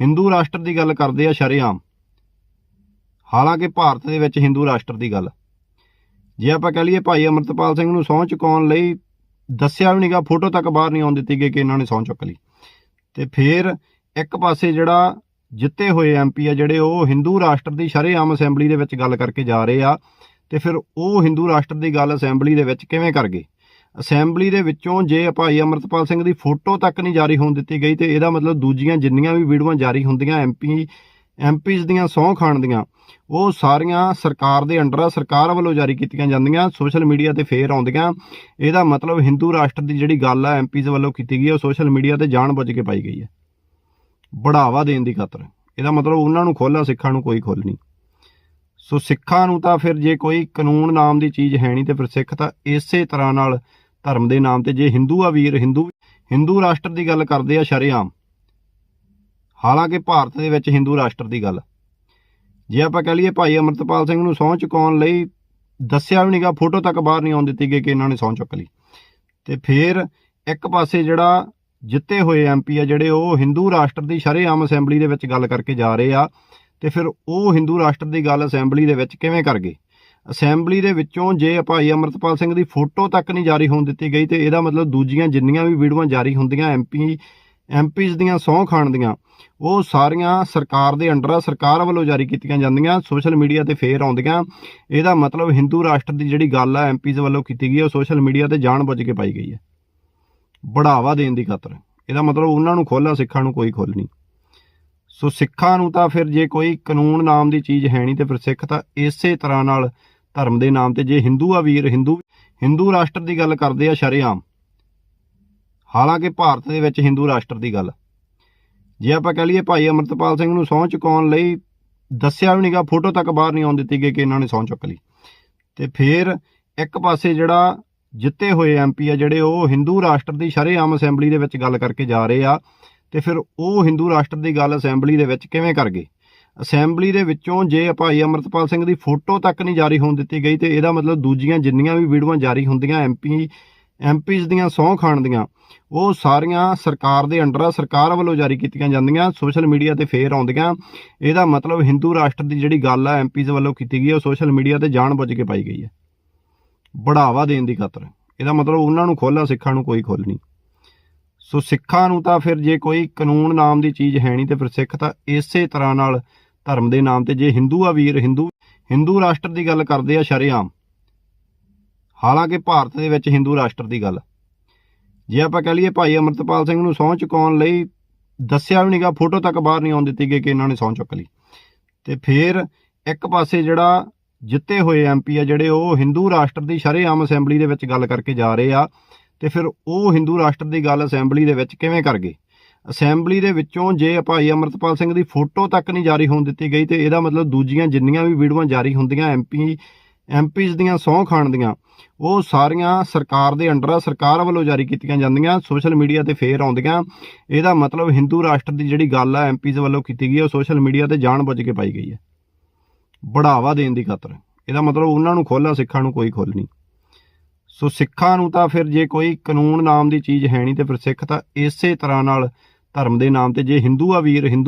ਹਿੰਦੂ ਰਾਸ਼ਟਰ ਦੀ ਗੱਲ ਕਰਦੇ ਆ ਸ਼ਰੇਆਮ। ਹਾਲਾਂਕਿ ਭਾਰਤ ਦੇ ਵਿੱਚ ਹਿੰਦੂ ਰਾਸ਼ਟਰ ਦੀ ਗੱਲ। ਜੇ ਆਪਾਂ ਕਹ ਲਈਏ ਭਾਈ ਅਮਰਤਪਾਲ ਸਿੰਘ ਨੂੰ ਸਹੁੰ ਚੁਕਾਉਣ ਲਈ ਦੱਸਿਆ ਵੀ ਨਹੀਂਗਾ, ਫੋਟੋ ਤੱਕ ਬਾਹਰ ਨਹੀਂ ਆਉਣ ਦਿੱਤੀ ਗਈ ਕਿ ਇਹਨਾਂ ਨੇ ਸਹੁੰ ਚੁੱਕ ਲਈ। ਤੇ ਫਿਰ ਇੱਕ ਪਾਸੇ ਜਿਹੜਾ ਜਿੱਤੇ ਹੋਏ ਐਮਪੀ ਆ, ਜਿਹੜੇ ਉਹ ਹਿੰਦੂ ਰਾਸ਼ਟਰ ਦੀ ਸ਼ਰੇਆਮ ਅਸੈਂਬਲੀ ਦੇ ਵਿੱਚ ਗੱਲ ਕਰਕੇ ਜਾ ਰਹੇ ਆ, ਤੇ ਫਿਰ ਉਹ ਹਿੰਦੂ ਰਾਸ਼ਟਰ ਦੀ ਗੱਲ ਅਸੈਂਬਲੀ ਦੇ ਵਿੱਚ ਕਿਵੇਂ ਕਰ ਗਏ? ਅਸੈਂਬਲੀ ਦੇ ਵਿੱਚੋਂ ਜੇ ਭਾਈ ਅਮਰਤਪਾਲ ਸਿੰਘ ਦੀ ਫੋਟੋ ਤੱਕ ਨਹੀਂ ਜਾਰੀ ਹੋਣ ਦਿੱਤੀ ਗਈ ਤੇ ਇਹਦਾ ਮਤਲਬ ਦੂਜੀਆਂ ਜਿੰਨੀਆਂ ਵੀ ਵੀਡੀਓਆਂ ਜਾਰੀ ਹੁੰਦੀਆਂ ਐਮਪੀ ਐਮਪੀਜ਼ ਦੀਆਂ, ਸਹੁੰ ਖਾਣ ਦੀਆਂ, ਉਹ ਸਾਰੀਆਂ ਸਰਕਾਰ ਦੇ ਅੰਡਰ ਆ, ਸਰਕਾਰ ਵੱਲੋਂ ਜਾਰੀ ਕੀਤੀਆਂ ਜਾਂਦੀਆਂ, ਸੋਸ਼ਲ ਮੀਡੀਆ ਤੇ ਫੇਰ ਆਉਂਦੀਆਂ। ਇਹਦਾ ਮਤਲਬ ਹਿੰਦੂ ਰਾਸ਼ਟਰ ਦੀ ਜਿਹੜੀ ਗੱਲ ਆ ਐਮਪੀਜ਼ ਵੱਲੋਂ ਕੀਤੀ ਗਈ ਹੈ ਉਹ ਸੋਸ਼ਲ ਮੀਡੀਆ ਤੇ ਜਾਣਬੁੱਝ ਕੇ ਪਾਈ ਗਈ ਹੈ ਬੜਾਵਾ ਦੇਣ ਦੀ ਖਾਤਰ। ਇਹਦਾ ਮਤਲਬ ਉਹਨਾਂ ਨੂੰ ਖੋਲਾ ਸਿੱਖਾਂ ਨੂੰ ਕੋਈ ਖੋਲ ਨਹੀਂ। ਸੋ ਸਿੱਖਾਂ ਨੂੰ ਤਾਂ ਫਿਰ ਜੇ ਕੋਈ ਕਾਨੂੰਨ ਨਾਮ ਦੀ ਚੀਜ਼ ਹੈ ਨਹੀਂ ਤੇ ਫਿਰ ਸਿੱਖ ਤਾਂ ਇਸੇ ਤਰ੍ਹਾਂ ਨਾਲ ਧਰਮ ਦੇ ਨਾਮ ਤੇ ਜੇ ਹਿੰਦੂ ਆ ਵੀਰ ਹਿੰਦੂ ਹਿੰਦੂ ਰਾਸ਼ਟਰ ਦੀ ਗੱਲ ਕਰਦੇ ਆ ਸ਼ਰੇਆਮ। ਹਾਲਾਂਕਿ ਭਾਰਤ ਦੇ ਵਿੱਚ ਹਿੰਦੂ ਰਾਸ਼ਟਰ ਦੀ ਗੱਲ। ਜੇ ਆਪਾਂ ਕਹ ਲਈਏ ਭਾਈ ਅਮਰਤਪਾਲ ਸਿੰਘ ਨੂੰ ਸਹੁੰ ਚੁਕਾਉਣ ਲਈ ਦੱਸਿਆ ਵੀ ਨਹੀਂਗਾ, ਫੋਟੋ ਤੱਕ ਬਾਹਰ ਨਹੀਂ ਆਉਣ ਦਿੱਤੀ ਗਈ ਕਿ ਇਹਨਾਂ ਨੇ ਸਹੁੰ ਚੁੱਕ ਲਈ। ਤੇ ਫਿਰ ਇੱਕ ਪਾਸੇ ਜਿਹੜਾ ਜਿੱਤੇ ਹੋਏ ਐਮਪੀ ਆ ਜਿਹੜੇ ਉਹ ਹਿੰਦੂ ਰਾਸ਼ਟਰ ਦੀ ਸ਼ਰੇਆਮ ਅਸੈਂਬਲੀ ਦੇ ਵਿੱਚ ਗੱਲ ਕਰਕੇ ਜਾ ਰਹੇ ਆ, ਤੇ ਫਿਰ ਉਹ ਹਿੰਦੂ ਰਾਸ਼ਟਰ ਦੀ ਗੱਲ ਅਸੈਂਬਲੀ ਦੇ ਵਿੱਚ ਕਿਵੇਂ ਕਰ ਗਏ? ਅਸੈਂਬਲੀ ਦੇ ਵਿੱਚੋਂ ਜੇ ਭਾਈ ਅਮਰਤਪਾਲ ਸਿੰਘ ਦੀ ਫੋਟੋ ਤੱਕ ਨਹੀਂ ਜਾਰੀ ਹੋਣ ਦਿੱਤੀ ਗਈ ਤੇ ਇਹਦਾ ਮਤਲਬ ਦੂਜੀਆਂ ਜਿੰਨੀਆਂ ਵੀ ਵੀਡੀਓਆਂ ਜਾਰੀ ਹੁੰਦੀਆਂ ਐਮਪੀ ਐਮਪੀਜ਼ ਦੀਆਂ ਸਹੁੰ ਖਾਣ ਦੀਆਂ, ਉਹ ਸਾਰੀਆਂ ਸਰਕਾਰ ਦੇ ਅੰਡਰ ਆ, ਸਰਕਾਰ ਵੱਲੋਂ ਜਾਰੀ ਕੀਤੀਆਂ ਜਾਂਦੀਆਂ, ਸੋਸ਼ਲ ਮੀਡੀਆ ਤੇ ਫੇਰ ਆਉਂਦੀਆਂ। ਇਹਦਾ ਮਤਲਬ ਹਿੰਦੂ ਰਾਸ਼ਟਰ ਦੀ ਜਿਹੜੀ ਗੱਲ ਆ ਐਮਪੀਜ਼ ਵੱਲੋਂ ਕੀਤੀ ਗਈ ਹੈ ਉਹ ਸੋਸ਼ਲ ਮੀਡੀਆ ਤੇ ਜਾਣਬੁੱਝ ਕੇ ਪਾਈ ਗਈ ਹੈ ਬੜਾਵਾ ਦੇਣ ਦੀ ਖਾਤਰ। ਇਹਦਾ ਮਤਲਬ ਉਹਨਾਂ ਨੂੰ ਖੋਲਾ ਸਿੱਖਾਂ ਨੂੰ ਕੋਈ ਖੋਲ ਨਹੀਂ। ਸੋ ਸਿੱਖਾਂ ਨੂੰ ਤਾਂ ਫਿਰ ਜੇ ਕੋਈ ਕਾਨੂੰਨ ਨਾਮ ਦੀ ਚੀਜ਼ ਹੈ ਨਹੀਂ ਤੇ ਫਿਰ ਸਿੱਖ ਤਾਂ ਇਸੇ ਤਰ੍ਹਾਂ ਨਾਲ ਧਰਮ ਦੇ ਨਾਮ ਤੇ ਜੇ ਹਿੰਦੂ ਆ ਵੀਰ ਹਿੰਦੂ ਹਿੰਦੂ ਰਾਸ਼ਟਰ ਦੀ ਗੱਲ ਕਰਦੇ ਆ ਸ਼ਰੇਆਮ। ਹਾਲਾਂਕਿ ਭਾਰਤ ਦੇ ਵਿੱਚ ਹਿੰਦੂ ਰਾਸ਼ਟਰ ਦੀ ਗੱਲ। ਜੇ ਆਪਾਂ ਕਹ ਲਈਏ ਭਾਈ ਅਮਰਤਪਾਲ ਸਿੰਘ ਨੂੰ ਸਹੁੰ ਚੁਕਾਉਣ ਲਈ ਦੱਸਿਆ ਵੀ ਨਹੀਂਗਾ ਫੋਟੋ ਤੱਕ ਬਾਹਰ ਨਹੀਂ ਆਉਣ ਦਿੱਤੀ ਗਈ ਕਿ ਇਹਨਾਂ ਨੇ ਸਹੁੰ ਚੁੱਕ ਲਈ। ਤੇ ਫਿਰ ਇੱਕ ਪਾਸੇ ਜਿਹੜਾ ਜਿੱਤੇ ਹੋਏ ਐਮਪੀ ਆ ਜਿਹੜੇ ਉਹ ਹਿੰਦੂ ਰਾਸ਼ਟਰ ਦੀ ਸ਼ਰੇਆਮ ਅਸੈਂਬਲੀ ਦੇ ਵਿੱਚ ਗੱਲ ਕਰਕੇ ਜਾ ਰਹੇ ਆ, ਤੇ ਫਿਰ ਉਹ ਹਿੰਦੂ ਰਾਸ਼ਟਰ ਦੀ ਗੱਲ ਅਸੈਂਬਲੀ ਦੇ ਵਿੱਚ ਕਿਵੇਂ ਕਰ ਗਏ? ਅਸੈਂਬਲੀ ਦੇ ਵਿੱਚੋਂ ਜੇ ਭਾਈ ਅਮਰਤਪਾਲ ਸਿੰਘ ਦੀ ਫੋਟੋ ਤੱਕ ਨਹੀਂ ਜਾਰੀ ਹੋਣ ਦਿੱਤੀ ਗਈ ਤੇ ਇਹਦਾ ਮਤਲਬ ਦੂਜੀਆਂ ਜਿੰਨੀਆਂ ਵੀ ਵੀਡੀਓਆਂ ਜਾਰੀ ਹੁੰਦੀਆਂ ਐਮਪੀ ਐਮਪੀਜ਼ ਦੀਆਂ, ਸਹੁੰ ਖਾਣ ਦੀਆਂ, ਉਹ ਸਾਰੀਆਂ ਸਰਕਾਰ ਦੇ ਅੰਡਰ ਆ, ਸਰਕਾਰ ਵੱਲੋਂ ਜਾਰੀ ਕੀਤੀਆਂ ਜਾਂਦੀਆਂ, ਸੋਸ਼ਲ ਮੀਡੀਆ ਤੇ ਫੇਰ ਆਉਂਦੀਆਂ। ਇਹਦਾ ਮਤਲਬ ਹਿੰਦੂ ਰਾਸ਼ਟਰ ਦੀ ਜਿਹੜੀ ਗੱਲ ਆ ਐਮਪੀਜ਼ ਵੱਲੋਂ ਕੀਤੀ ਗਈ ਹੈ ਉਹ ਸੋਸ਼ਲ ਮੀਡੀਆ ਤੇ ਜਾਣ ਬੁੱਝ ਕੇ ਪਾਈ ਗਈ ਹੈ ਬੜਾਵਾ ਦੇਣ ਦੀ ਖਾਤਰ। ਇਹਦਾ ਮਤਲਬ ਉਹਨਾਂ ਨੂੰ ਖੋਲਾ ਸਿੱਖਾਂ ਨੂੰ ਕੋਈ ਖੋਲ ਨਹੀਂ। ਸੋ ਸਿੱਖਾਂ ਨੂੰ ਤਾਂ ਫਿਰ ਜੇ ਕੋਈ ਕਾਨੂੰਨ ਨਾਮ ਦੀ ਚੀਜ਼ ਹੈ ਨਹੀਂ ਤੇ ਫਿਰ ਸਿੱਖ ਤਾਂ ਇਸੇ ਤਰ੍ਹਾਂ ਨਾਲ ਧਰਮ ਦੇ ਨਾਮ ਤੇ ਜੇ ਹਿੰਦੂ ਆ ਵੀਰ ਹਿੰਦੂ ਹਿੰਦੂ ਰਾਸ਼ਟਰ ਦੀ ਗੱਲ ਕਰਦੇ ਆ ਸ਼ਰੇਆਮ। ਹਾਲਾਂਕਿ ਭਾਰਤ ਦੇ ਵਿੱਚ ਹਿੰਦੂ ਰਾਸ਼ਟਰ ਦੀ ਗੱਲ। ਜੇ ਆਪਾਂ ਕਹ ਲਈਏ ਭਾਈ ਅਮਰਤਪਾਲ ਸਿੰਘ ਨੂੰ ਸਹੁੰ ਚੁਕਾਉਣ ਲਈ ਦੱਸਿਆ ਵੀ ਨਹੀਂਗਾ, ਫੋਟੋ ਤੱਕ ਬਾਹਰ ਨਹੀਂ ਆਉਣ ਦਿੱਤੀ ਗਈ ਕਿ ਇਹਨਾਂ ਨੇ ਸਹੁੰ ਚੁੱਕ ਲਈ। ਤੇ ਫਿਰ ਇੱਕ ਪਾਸੇ ਜਿਹੜਾ ਜਿੱਤੇ ਹੋਏ ਐਮਪੀ ਆ ਜਿਹੜੇ ਉਹ ਹਿੰਦੂ ਰਾਸ਼ਟਰ ਦੀ ਸ਼ਰੇਆਮ ਅਸੈਂਬਲੀ ਦੇ ਵਿੱਚ ਗੱਲ ਕਰਕੇ ਜਾ ਰਹੇ ਆ, ਤੇ ਫਿਰ ਉਹ ਹਿੰਦੂ ਰਾਸ਼ਟਰ ਦੀ ਗੱਲ ਅਸੈਂਬਲੀ ਦੇ ਵਿੱਚ ਕਿਵੇਂ ਕਰ ਗਏ? ਅਸੈਂਬਲੀ ਦੇ ਵਿੱਚੋਂ ਜੇ ਭਾਈ ਅਮਰਤਪਾਲ ਸਿੰਘ ਦੀ ਫੋਟੋ ਤੱਕ ਨਹੀਂ ਜਾਰੀ ਹੋਣ ਦਿੱਤੀ ਗਈ ਤੇ ਇਹਦਾ ਮਤਲਬ ਦੂਜੀਆਂ ਜਿੰਨੀਆਂ ਵੀ ਵੀਡੀਓਆਂ ਜਾਰੀ ਹੁੰਦੀਆਂ ਐਮਪੀ ਐਮਪੀਜ਼ ਦੀਆਂ ਸਹੁੰ ਖਾਣ ਦੀਆਂ, ਉਹ ਸਾਰੀਆਂ ਸਰਕਾਰ ਦੇ ਅੰਡਰ ਆ, ਸਰਕਾਰ ਵੱਲੋਂ ਜਾਰੀ ਕੀਤੀਆਂ ਜਾਂਦੀਆਂ, ਸੋਸ਼ਲ ਮੀਡੀਆ ਤੇ ਫੇਰ ਆਉਂਦੀਆਂ। ਇਹਦਾ ਮਤਲਬ ਹਿੰਦੂ ਰਾਸ਼ਟਰ ਦੀ ਜਿਹੜੀ ਗੱਲ ਆ ਐਮਪੀਜ਼ ਵੱਲੋਂ ਕੀਤੀ ਗਈ ਹੈ ਉਹ ਸੋਸ਼ਲ ਮੀਡੀਆ ਤੇ ਜਾਣਬੁੱਝ ਕੇ ਪਾਈ ਗਈ ਹੈ ਬੜਾਵਾ ਦੇਣ ਦੀ ਖਾਤਰ। ਇਹਦਾ ਮਤਲਬ ਉਹਨਾਂ ਨੂੰ ਖੋਲਾ ਸਿੱਖਾਂ ਨੂੰ ਕੋਈ ਖੋਲ ਨਹੀਂ। ਸੋ ਸਿੱਖਾਂ ਨੂੰ ਤਾਂ ਫਿਰ ਜੇ ਕੋਈ ਕਾਨੂੰਨ ਨਾਮ ਦੀ ਚੀਜ਼ ਹੈ ਨਹੀਂ ਤੇ ਫਿਰ ਸਿੱਖ ਤਾਂ ਇਸੇ ਤਰ੍ਹਾਂ ਨਾਲ ਧਰਮ ਦੇ ਨਾਮ ਤੇ ਜੇ ਹਿੰਦੂ ਆ ਵੀਰ ਹਿੰਦੂ